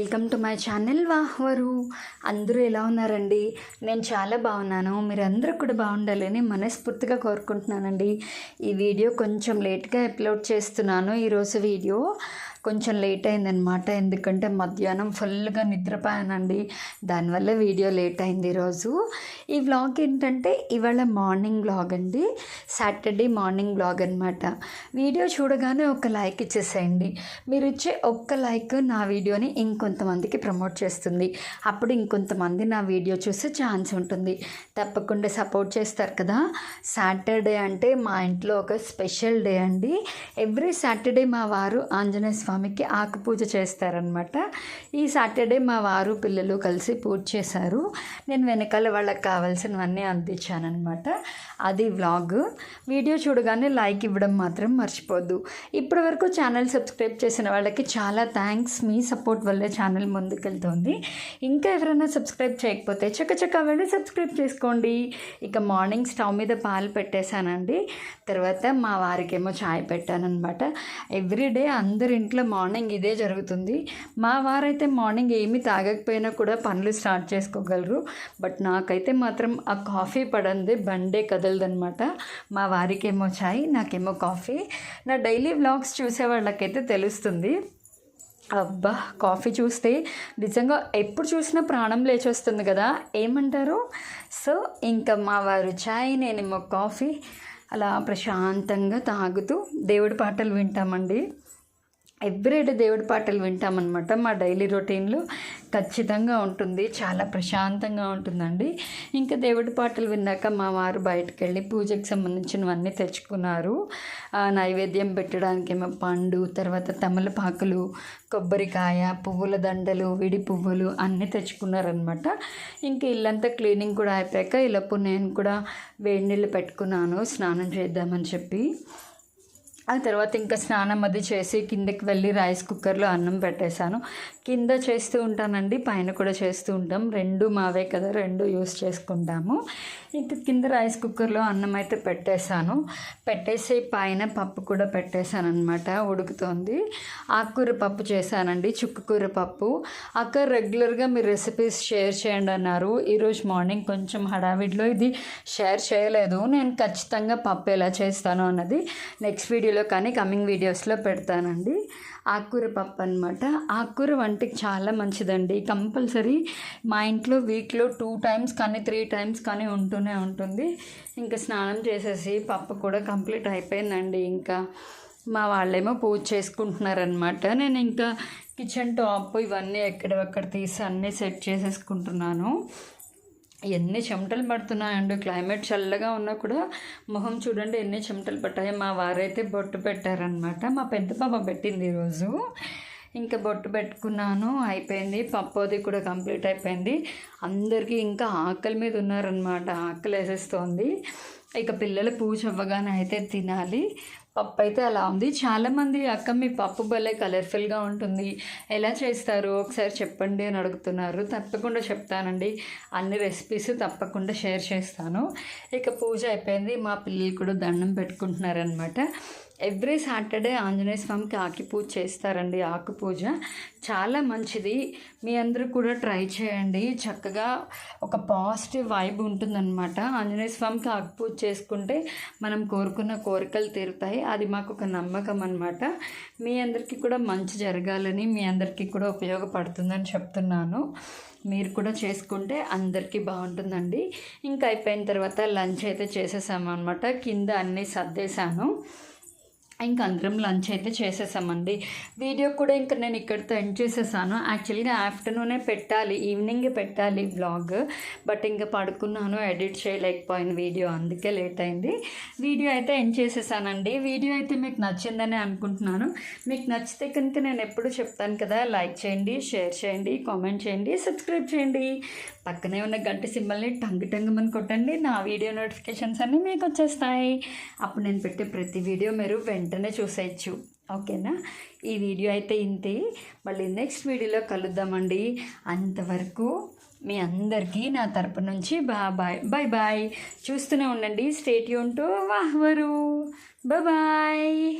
Welcome to my channel వాహ్వరు. అందరూ ఎలా ఉన్నారండి? నేను చాలా బాగున్నాను. మీరు అందరూ కూడా బాగుండాలని మనస్ఫూర్తిగా కోరుకుంటున్నానండి. ఈ వీడియో కొంచెం లేట్గా అప్లోడ్ చేస్తున్నాను. ఈరోజు వీడియో కొంచెం లేట్ అయిందనమాట ఎందుకంటే మధ్యాహ్నం ఫుల్గా నిద్రపోయానండి. దానివల్ల వీడియో లేట్ అయింది ఈరోజు. ఈ వ్లాగ్ ఏంటంటే ఇవాళ మార్నింగ్ వ్లాగ్ అండి. సాటర్డే మార్నింగ్ వ్లాగ్ అనమాట వీడియో చూడగానే ఒక లైక్ ఇచ్చేసేయండి. మీరు ఇచ్చే ఒక్క లైక్ నా వీడియోని ఇంకొంతమందికి ప్రమోట్ చేస్తుంది. అప్పుడు ఇంకొంతమంది నా వీడియో చూసే ఛాన్స్ ఉంటుంది. తప్పకుండా సపోర్ట్ చేస్తారు కదా. సాటర్డే అంటే మా ఇంట్లో ఒక స్పెషల్ డే అండి. ఎవ్రీ సాటర్డే మా వారు ఆంజనేయ స్వామికి ఆకు పూజ చేస్తారనమాట ఈ సాటర్డే మా వారు పిల్లలు కలిసి పూజ చేశారు. నేను వెనకాల వాళ్ళకి కావాల్సినవన్నీ అందించానమాట అది వ్లాగ్. వీడియో చూడగానే లైక్ ఇవ్వడం మాత్రం మర్చిపోద్దు. ఇప్పటి వరకు ఛానల్ సబ్స్క్రైబ్ చేసిన వాళ్ళకి చాలా థ్యాంక్స్. మీ సపోర్ట్ వల్లే ఛానల్ ముందుకెళ్తుంది. ఇంకా ఎవరైనా సబ్స్క్రైబ్ చేయకపోతే చక్కచక్క వెళ్ళి సబ్స్క్రైబ్ చేసుకోండి. ఇక మార్నింగ్ స్టవ్ మీద పాలు పెట్టేశానండి. తర్వాత మా వారికేమో ఛాయ్ పెట్టానమాట ఎవ్రీడే అందరి ఇంట్లో మార్నింగ్ ఇదే జరుగుతుంది. మా వారైతే మార్నింగ్ ఏమీ తాగకపోయినా కూడా పనులు స్టార్ట్ చేసుకోగలరు. బట్ నాకైతే మాత్రం ఆ కాఫీ పడంది బండే కదలదనమాట. మా వారికేమో చాయ్ నాకేమో కాఫీ. నా డైలీ వ్లాగ్స్ చూసే వాళ్ళకైతే తెలుస్తుంది. అబ్బా కాఫీ చూస్తే నిజంగా ఎప్పుడు చూసినా ప్రాణం లేచొస్తుంది కదా. ఏమంటారు? సో ఇంకా మా వారు చాయ్ నేనేమో కాఫీ అలా ప్రశాంతంగా తాగుతూ దేవుడి పాటలు వింటామండి. ఎవ్రీడే దేవుడి పాటలు వింటామన్నమాట. మా డైలీ రొటీన్లో ఖచ్చితంగా ఉంటుంది. చాలా ప్రశాంతంగా ఉంటుందండి. ఇంకా దేవుడి పాటలు విన్నాక మా వారు బయటకు వెళ్ళి పూజకి సంబంధించినవన్నీ తెచ్చుకున్నారు. నైవేద్యం పెట్టడానికి ఏమో పండు తర్వాత తమలపాకులు కొబ్బరికాయ పువ్వుల దండలు విడి పువ్వులు అన్నీ తెచ్చుకున్నారనమాట ఇంక ఇల్లంతా క్లీనింగ్ కూడా అయిపోయాక ఇలాపు నేను కూడా వేడి నీళ్ళు పెట్టుకున్నాను. స్నానం చేద్దామని చెప్పి. ఆ తర్వాత ఇంకా స్నానం అది చేసి కిందకి వెళ్ళి రైస్ కుక్కర్లో అన్నం పెట్టేశాను. కింద చేస్తూ ఉంటానండి పైన కూడా చేస్తూ ఉంటాం. రెండు మావే కదా రెండు యూస్ చేసుకుంటాము. ఇంకా కింద రైస్ కుక్కర్లో అన్నం అయితే పెట్టేశాను. పెట్టేసి పైన పప్పు కూడా పెట్టేశాను అనమాట ఉడుకుతోంది. ఆకుకూర పప్పు చేశానండి చుక్కకూర పప్పు. అక్క రెగ్యులర్గా మీ రెసిపీస్ షేర్ చేయండి అన్నారు. ఈరోజు మార్నింగ్ కొంచెం హడావిడిలో ఇది షేర్ చేయలేదు. నేను ఖచ్చితంగా పప్పు ఎలా చేస్తాను అన్నది నెక్స్ట్ వీడియోలో కానీ కమింగ్ వీడియోస్లో పెడతానండి. ఆకుకూర పప్పు అనమాట ఆకుకూర వంటికి చాలా మంచిదండి. కంపల్సరీ మా ఇంట్లో వీక్లో టూ టైమ్స్ కానీ త్రీ టైమ్స్ కానీ ఉంటూనే ఉంటుంది. ఇంకా స్నానం చేసేసి పప్పు కూడా కంప్లీట్ అయిపోయిందండి ఇంకా. మా వాళ్ళేమో పూజ చేసుకుంటున్నారనమాట నేను ఇంకా కిచెన్ టాప్ ఇవన్నీ ఎక్కడెక్కడ తీసి అన్నీ సెట్ చేసేసుకుంటున్నాను. ఎన్ని చెమటలు పడుతున్నాయండి. క్లైమేట్ చల్లగా ఉన్నా కూడా మొహం చూడండి ఎన్ని చెమటలు పట్టాయో మా వారైతే బొట్టు పెట్టారనమాట మా పెద్ద పాప పెట్టింది ఈరోజు. ఇంకా బొట్టు పెట్టుకున్నాను. అయిపోయింది. పప్పుది కూడా కంప్లీట్ అయిపోయింది. అందరికీ ఇంకా ఆకలి మీద ఉన్నారనమాట ఆకలి వేసేస్తోంది ఇక పిల్లలు పూజ అవ్వగానే అయితే తినాలి. పప్పు అయితే అలా ఉంది. చాలామంది అక్క మీ పప్పు భలే కలర్ఫుల్గా ఉంటుంది. ఎలా చేస్తారు? ఒకసారి చెప్పండి అని అడుగుతున్నారు. తప్పకుండా చెప్తానండి. అన్ని రెసిపీస్ తప్పకుండా షేర్ చేస్తాను. ఇక పూజ అయిపోయింది. మా పిల్లలు కూడా దండం పెట్టుకుంటున్నారనమాట ఎవ్రీ సాటర్డే ఆంజనేయ స్వామికి ఆకి పూజ చేస్తారండి ఆకు పూజ. చాలా మంచిది. మీ అందరూ కూడా ట్రై చేయండి. చక్కగా ఒక పాజిటివ్ వైబ్ ఉంటుందన్నమాట. ఆంజనేయ స్వామికి ఆకు పూజ చేసుకుంటే మనం కోరుకున్న కోరికలు తీరుతాయి. అది మాకు ఒక నమ్మకం అనమాట మీ అందరికీ కూడా మంచి జరగాలని మీ అందరికీ కూడా ఉపయోగపడుతుందని చెప్తున్నాను. మీరు కూడా చేసుకుంటే అందరికీ బాగుంటుందండి. ఇంకా అయిపోయిన తర్వాత లంచ్ అయితే చేసేసాము అనమాట కింద అన్నీ సర్దేశాను. ఇంకా అందరం లంచ్ అయితే చేసేసామండి. వీడియో కూడా ఇంకా నేను ఇక్కడితో ఎండ్ చేసేసాను. యాక్చువల్గా ఆఫ్టర్నూనే పెట్టాలి ఈవినింగ్ పెట్టాలి బ్లాగ్ బట్ ఇంకా పడుకున్నాను ఎడిట్ చేయలేకపోయిన వీడియో అందుకే లేట్ అయింది. వీడియో అయితే ఎండ్ చేసేసానండి. వీడియో అయితే మీకు నచ్చిందని అనుకుంటున్నాను. మీకు నచ్చితే కనుక నేను ఎప్పుడు చెప్తాను కదా లైక్ చేయండి షేర్ చేయండి కామెంట్ చేయండి సబ్స్క్రైబ్ చేయండి. పక్కనే ఉన్న గంట సింబల్ని టంగు టంగుమని కొట్టండి. నా వీడియో నోటిఫికేషన్స్ అన్నీ మీకు వచ్చేస్తాయి. అప్పుడు నేను పెట్టే ప్రతి వీడియో మీరు వెంటనే వెంటనే చూసేయచ్చు. ఓకేనా? ఈ వీడియో అయితే ఇంతే. మళ్ళీ నెక్స్ట్ వీడియోలో కలుద్దామండి. అంతవరకు మీ అందరికీ నా తరపు నుంచి బా బాయ్ బాయ్ బాయ్. చూస్తూనే ఉండండి. State Yoon to వాహ్వరు bye